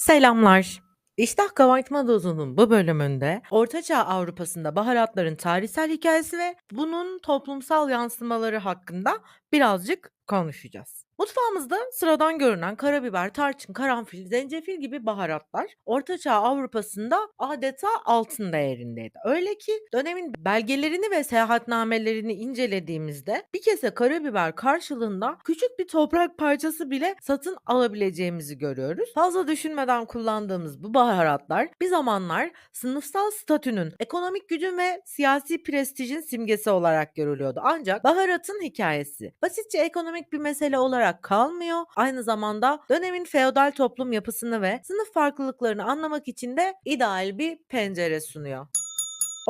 Selamlar. İştah Kabartma Dozu'nun bu bölümünde Ortaçağ Avrupa'sında baharatların tarihsel hikayesi ve bunun toplumsal yansımaları hakkında birazcık konuşacağız. Mutfağımızda sıradan görünen karabiber, tarçın, karanfil, zencefil gibi baharatlar Ortaçağ Avrupa'sında adeta altın değerindeydi. Öyle ki dönemin belgelerini ve seyahatnamelerini incelediğimizde bir kese karabiber karşılığında küçük bir toprak parçası bile satın alabileceğimizi görüyoruz. Fazla düşünmeden kullandığımız bu baharatlar bir zamanlar sınıfsal statünün, ekonomik gücün ve siyasi prestijin simgesi olarak görülüyordu. Ancak baharatın hikayesi basitçe ekonomik bir mesele olarak kalmıyor. Aynı zamanda dönemin feodal toplum yapısını ve sınıf farklılıklarını anlamak için de ideal bir pencere sunuyor.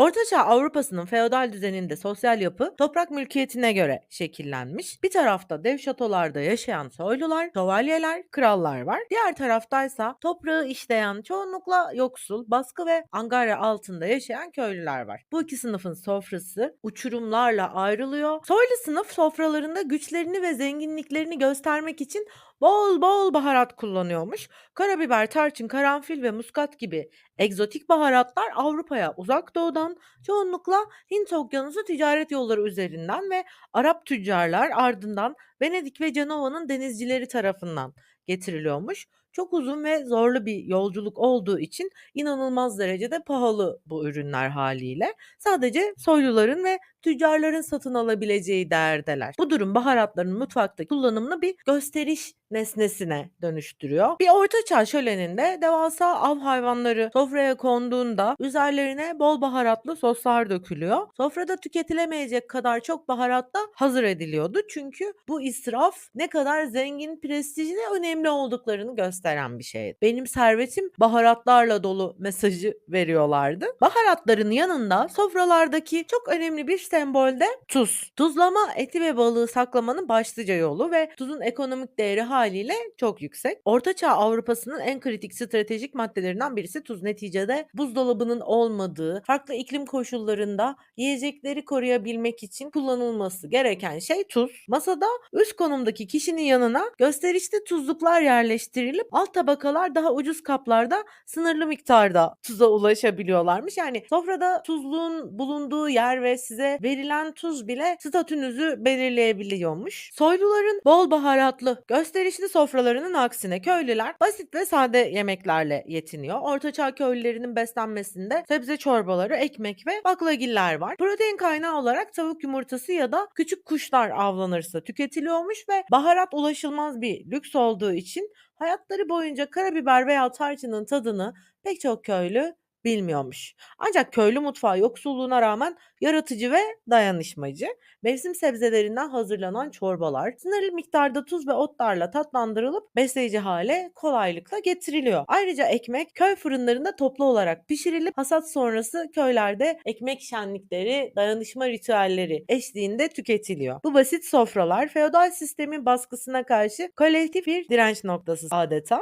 Ortaçağ Avrupa'sının feodal düzeninde sosyal yapı toprak mülkiyetine göre şekillenmiş. Bir tarafta dev şatolarda yaşayan soylular, şövalyeler, krallar var. Diğer taraftaysa toprağı işleyen çoğunlukla yoksul, baskı ve angarya altında yaşayan köylüler var. Bu iki sınıfın sofrası uçurumlarla ayrılıyor. Soylu sınıf sofralarında güçlerini ve zenginliklerini göstermek için bol bol baharat kullanıyormuş. Karabiber, tarçın, karanfil ve muskat gibi egzotik baharatlar Avrupa'ya uzak doğudan çoğunlukla Hint Okyanusu ticaret yolları üzerinden ve Arap tüccarlar ardından Venedik ve Cenova'nın denizcileri tarafından getiriliyormuş. Çok uzun ve zorlu bir yolculuk olduğu için inanılmaz derecede pahalı bu ürünler haliyle. Sadece soyluların ve tüccarların satın alabileceği değerdeler. Bu durum baharatların mutfakta kullanımını bir gösteriş nesnesine dönüştürüyor. Bir ortaçağ şöleninde devasa av hayvanları sofraya konduğunda üzerlerine bol baharatlı soslar dökülüyor. Sofrada tüketilemeyecek kadar çok baharat da hazır ediliyordu. Çünkü bu israf ne kadar zengin, prestijli ve önemli olduklarını gösteren bir şey. Benim servetim baharatlarla dolu mesajı veriyorlardı. Baharatların yanında sofralardaki çok önemli bir sembolde tuz. Tuzlama eti ve balığı saklamanın başlıca yolu ve tuzun ekonomik değeri haliyle çok yüksek. Ortaçağ Avrupa'sının en kritik stratejik maddelerinden birisi tuz. Neticede buzdolabının olmadığı, farklı iklim koşullarında yiyecekleri koruyabilmek için kullanılması gereken şey tuz. Masada üst konumdaki kişinin yanına gösterişli tuzluklar yerleştirilip alt tabakalar daha ucuz kaplarda sınırlı miktarda tuza ulaşabiliyorlarmış. Yani sofrada tuzluğun bulunduğu yer ve size verilen tuz bile statünüzü belirleyebiliyormuş. Soyluların bol baharatlı, gösterişli sofralarının aksine köylüler basit ve sade yemeklerle yetiniyor. Ortaçağ köylülerinin beslenmesinde sebze çorbaları, ekmek ve baklagiller var. Protein kaynağı olarak tavuk yumurtası ya da küçük kuşlar avlanırsa tüketiliyormuş ve baharat ulaşılmaz bir lüks olduğu için hayatları boyunca karabiber veya tarçının tadını pek çok köylü bilmiyormuş. Ancak köylü mutfağı yoksulluğuna rağmen yaratıcı ve dayanışmacı. Mevsim sebzelerinden hazırlanan çorbalar sınırlı miktarda tuz ve otlarla tatlandırılıp besleyici hale kolaylıkla getiriliyor. Ayrıca ekmek köy fırınlarında toplu olarak pişirilip hasat sonrası köylerde ekmek şenlikleri, dayanışma ritüelleri eşliğinde tüketiliyor. Bu basit sofralar feodal sistemin baskısına karşı kolektif bir direnç noktası adeta.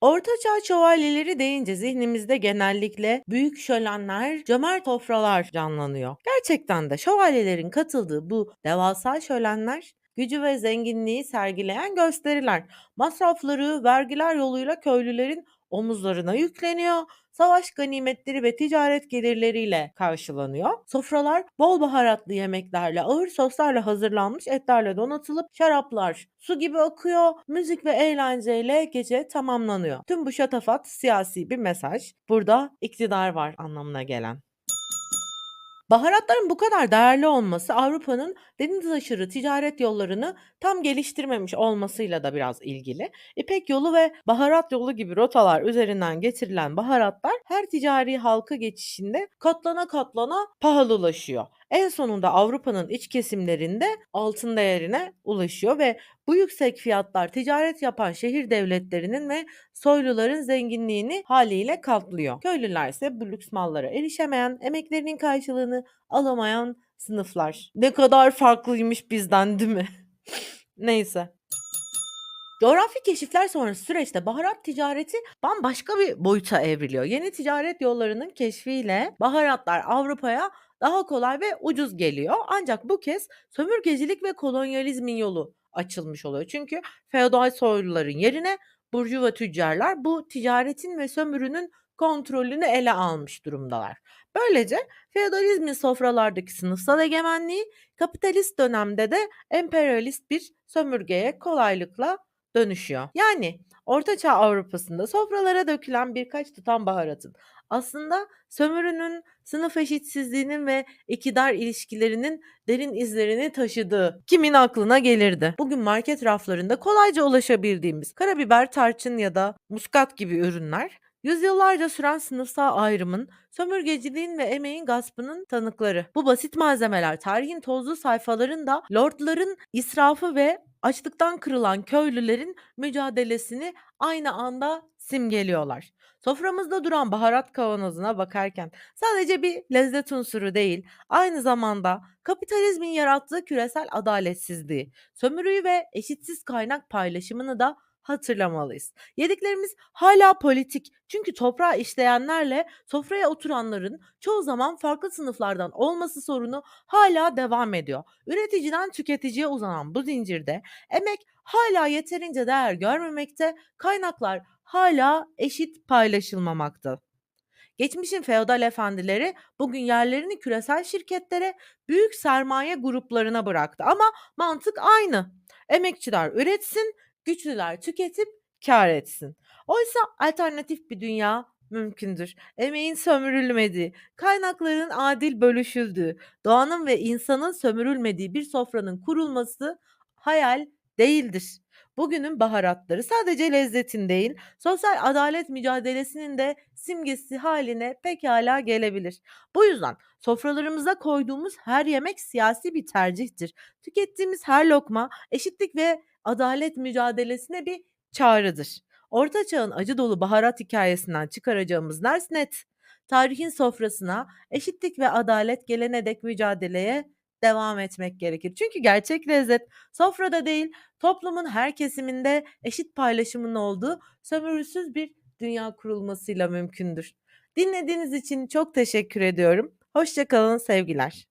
Ortaçağ şövalyeleri deyince zihnimizde genellikle büyük şölenler, cömert sofralar canlanıyor. Gerçekten de şövalyelerin katıldığı bu devasa şölenler gücü ve zenginliği sergileyen gösteriler. Masrafları vergiler yoluyla köylülerin omuzlarına yükleniyor. Savaş ganimetleri ve ticaret gelirleriyle karşılanıyor. Sofralar bol baharatlı yemeklerle, ağır soslarla hazırlanmış etlerle donatılıp şaraplar su gibi akıyor. Müzik ve eğlenceyle gece tamamlanıyor. Tüm bu şatafat siyasi bir mesaj. Burada iktidar var anlamına gelen. Baharatların bu kadar değerli olması Avrupa'nın deniz aşırı ticaret yollarını tam geliştirmemiş olmasıyla da biraz ilgili. İpek yolu ve baharat yolu gibi rotalar üzerinden getirilen baharatlar her ticari halka geçişinde katlana katlana pahalılaşıyor. En sonunda Avrupa'nın iç kesimlerinde altın değerine ulaşıyor ve bu yüksek fiyatlar ticaret yapan şehir devletlerinin ve soyluların zenginliğini haliyle katlıyor. Köylüler ise bu lüks mallara erişemeyen, emeklerinin karşılığını alamayan sınıflar. Ne kadar farklıymış bizden değil mi? Neyse. Coğrafi keşifler sonrası süreçte baharat ticareti bambaşka bir boyuta evriliyor. Yeni ticaret yollarının keşfiyle baharatlar Avrupa'ya daha kolay ve ucuz geliyor. Ancak bu kez sömürgecilik ve kolonyalizmin yolu açılmış oluyor. Çünkü feodal soyluların yerine burjuva tüccarlar bu ticaretin ve sömürünün kontrolünü ele almış durumdalar. Böylece feodalizmin sofralardaki sınıfsal egemenliği kapitalist dönemde de emperyalist bir sömürgeye kolaylıkla dönüşüyor. Yani Orta Çağ Avrupa'sında sofralara dökülen birkaç tutam baharatın aslında sömürünün, sınıf eşitsizliğinin ve iktidar ilişkilerinin derin izlerini taşıdığı kimin aklına gelirdi? Bugün market raflarında kolayca ulaşabildiğimiz karabiber, tarçın ya da muskat gibi ürünler yüzyıllarca süren sınıfsal ayrımın, sömürgeciliğin ve emeğin gaspının tanıkları. Bu basit malzemeler tarihin tozlu sayfalarında lordların israfı ve açlıktan kırılan köylülerin mücadelesini aynı anda simgeliyorlar. Soframızda duran baharat kavanozuna bakarken sadece bir lezzet unsuru değil, aynı zamanda kapitalizmin yarattığı küresel adaletsizliği, sömürüyü ve eşitsiz kaynak paylaşımını da hatırlamalıyız. Yediklerimiz hala politik çünkü toprağı işleyenlerle sofraya oturanların çoğu zaman farklı sınıflardan olması sorunu hala devam ediyor. Üreticiden tüketiciye uzanan bu zincirde emek hala yeterince değer görmemekte, kaynaklar hala eşit paylaşılmamakta. Geçmişin feodal efendileri bugün yerlerini küresel şirketlere, büyük sermaye gruplarına bıraktı ama mantık aynı. Emekçiler üretsin, güçlüler tüketip kâr etsin. Oysa alternatif bir dünya mümkündür. Emeğin sömürülmediği, kaynakların adil bölüşüldüğü, doğanın ve insanın sömürülmediği bir sofranın kurulması hayal değildir. Bugünün baharatları sadece lezzetin değil, sosyal adalet mücadelesinin de simgesi haline pekala gelebilir. Bu yüzden sofralarımıza koyduğumuz her yemek siyasi bir tercihtir. Tükettiğimiz her lokma eşitlik ve adalet mücadelesine bir çağrıdır. Orta Çağ'ın acı dolu baharat hikayesinden çıkaracağımız ders net. Tarihin sofrasına eşitlik ve adalet gelene dek mücadeleye devam etmek gerekir. Çünkü gerçek lezzet sofrada değil, toplumun her kesiminde eşit paylaşımın olduğu sömürüsüz bir dünya kurulmasıyla mümkündür. Dinlediğiniz için çok teşekkür ediyorum. Hoşça kalın, sevgiler.